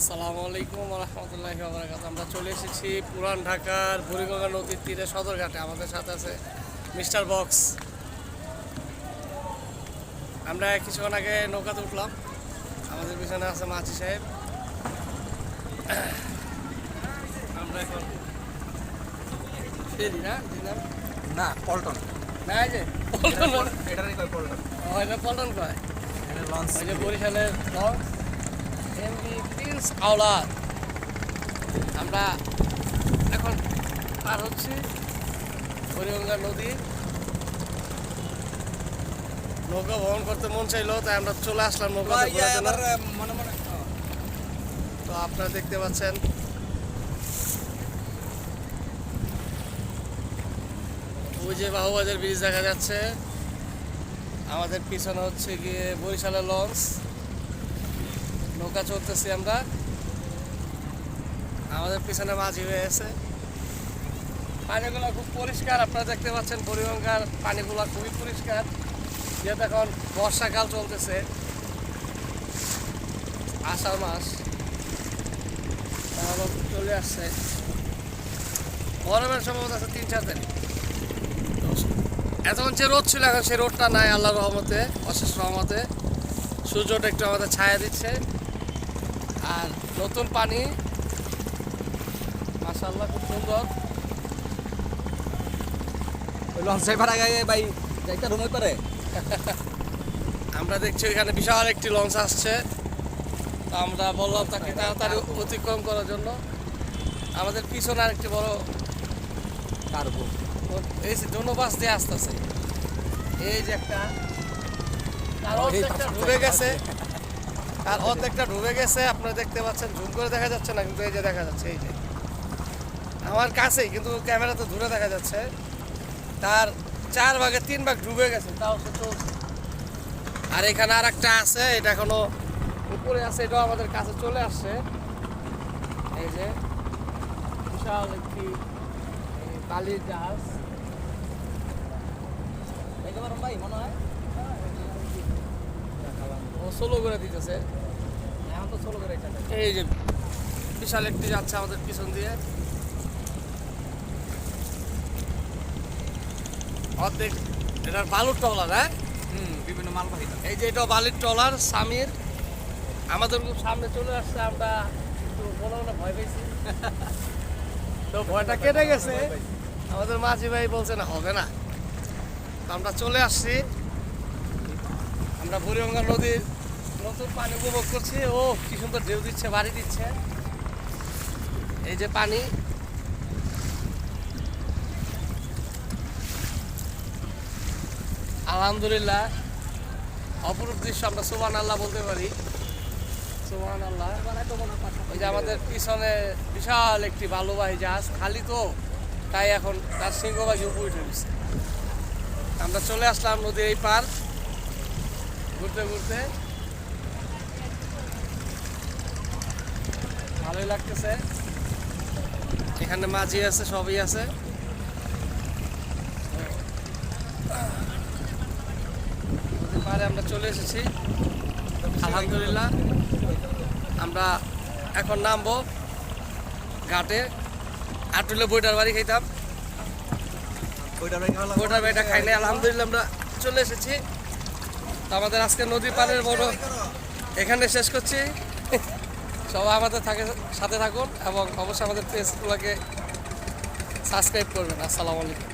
আসসালামু আলাইকুম রহমতুল্লাহি বারাকাত আমরা চলে এসেছি পুরান ঢাকার বুড়িগঙ্গা নদীর তীরে সদরঘাটে। আমাদের সাথে আছে মিস্টার বক্স। আমরা কিছুক্ষণ আগে নৌকাতে উঠলাম। আমাদের পিছনে আছে মাছি সাহেব। আমরা এখন ফেরি না? না? পল্টন। না এই যে পল্টন কয় পল্টন? পল্টন কয়? এটা লঞ্চ ওই যে বরিশালের লঞ্চ। এমবি প্রিন্স আওলাদ আমরা এখন পার হচ্ছি হরিগঙ্গা নদী। নৌকা ভ্রমণ করতে মন চাইলো তাই আমরা চলে আসলাম মনে তো আপনারা দেখতে পাচ্ছেন। ওই যে বাহুবাজার ব্রিজ দেখা যাচ্ছে। আমাদের পিছনে হচ্ছে গিয়ে বরিশালের লঞ্চ নৌকা চলতেছি আমরা। আমাদের পিছনে মাঝি হয়ে আছে। পানিগুলো খুব পরিষ্কার, আপনারা দেখতে পাচ্ছেন পরিগঙ্গার পানিগুলো খুবই পরিষ্কার। যেহেতু এখন বর্ষাকাল চলতেছে। আষাঢ় মাস। চলে আসছে। গরমের সম্ভবত আছে তিন চার দিন। এতক্ষণ যে রোদ ছিল, এখন সেই রোদটা নাই আল্লাহ রহমতে, অশেষ রহমতে। সূর্যটা একটু আমাদের ছায়া দিচ্ছে। আর নতুন পানি। মাসাল্লাহ খুব সুন্দর। লঞ্চ ড্রাইভার আগে ভাই যাইতে রুমে পারে? আমরা দেখছি এখানে বিশাল একটি লঞ্চ আসছে। তো আমরা বললাম তাকে তাড়াতাড়ি অতিক্রম করার জন্য। আমাদের পিছনে আরেকটি বড় কার্গো। এই যে দোনো বাস দিয়ে আসতেছে। এই যে একটা ডুবে গেছে। তার অর্ধেকটা ডুবে গেছে, আপনারা দেখতে পাচ্ছেন ঝুম করে দেখা যাচ্ছে না, কিন্তু এই যে দেখা যাচ্ছে, এই যে। আমার কাছেই, কিন্তু ক্যামেরা তো দূরে দেখা যাচ্ছে, তার চার ভাগে তিন ভাগ ডুবে গেছে, তাও সে চলছে। আর এখানে আর একটা আছে, এটা এখনও উপরে আছে, এটাও আমাদের কাছে চলে আসছে। এই যে, বিশাল একটি বালির জাহাজ। যাইতে পারেন ভাই, মনে হয়? সোলো করে দিতেছে। এখন তো ষোলো করে এই যে বিশাল একটি যাচ্ছে আমাদের পিছন দিয়ে। অর্ধেক এটার বালুর টলার হ্যাঁ? হুম বিভিন্ন মালবাহী এই যে এটা বালির টলার সামির আমাদের খুব সামনে চলে আসছে আমরা একটু মনে মনে ভয় পেয়েছি তো ভয়টা কেটে গেছে। আমাদের মাঝি ভাই বলছে না হবে না। আমরা চলে আসছি। আমরা বুড়িগঙ্গা নদীর নতুন পানি উপভোগ করছি। ও, কি সুন্দর ঢেউ দিচ্ছে বাড়ি দিচ্ছে। এই যে পানি। আলহামদুলিল্লাহ, অপরূপ দৃশ্য আমরা সুবান আল্লাহ বলতে পারি। সুবান আল্লাহ ওই যে আমাদের পিছনে বিশাল একটি বালুবাহী জাহাজ, খালি তো, তাই এখন তার সিংহবাহী উপরে উঠে গেছে। আমরা চলে আসলাম নদীর এই পার। ঘুরতে ঘুরতে। ভালোই লাগতেছে। এখানে মাঝি আছে, সবই আছে। আমরা চলে এসেছি। আলহামদুলিল্লাহ, আমরা এখন নামবো ঘাটে। আটুলে বইটার বাড়ি খাইতাম। বইটার বাড়িটা খাই নাই, আলহামদুলিল্লাহ আমরা চলে এসেছি। তো আমাদের আজকে নদী পাড়ের বড় এখানে শেষ করছি। সবাই আমাদের থাকে সাথে থাকুন এবং অবশ্যই আমাদের পেজগুলোকে সাবস্ক্রাইব করবেন। আসসালামু আলাইকুম।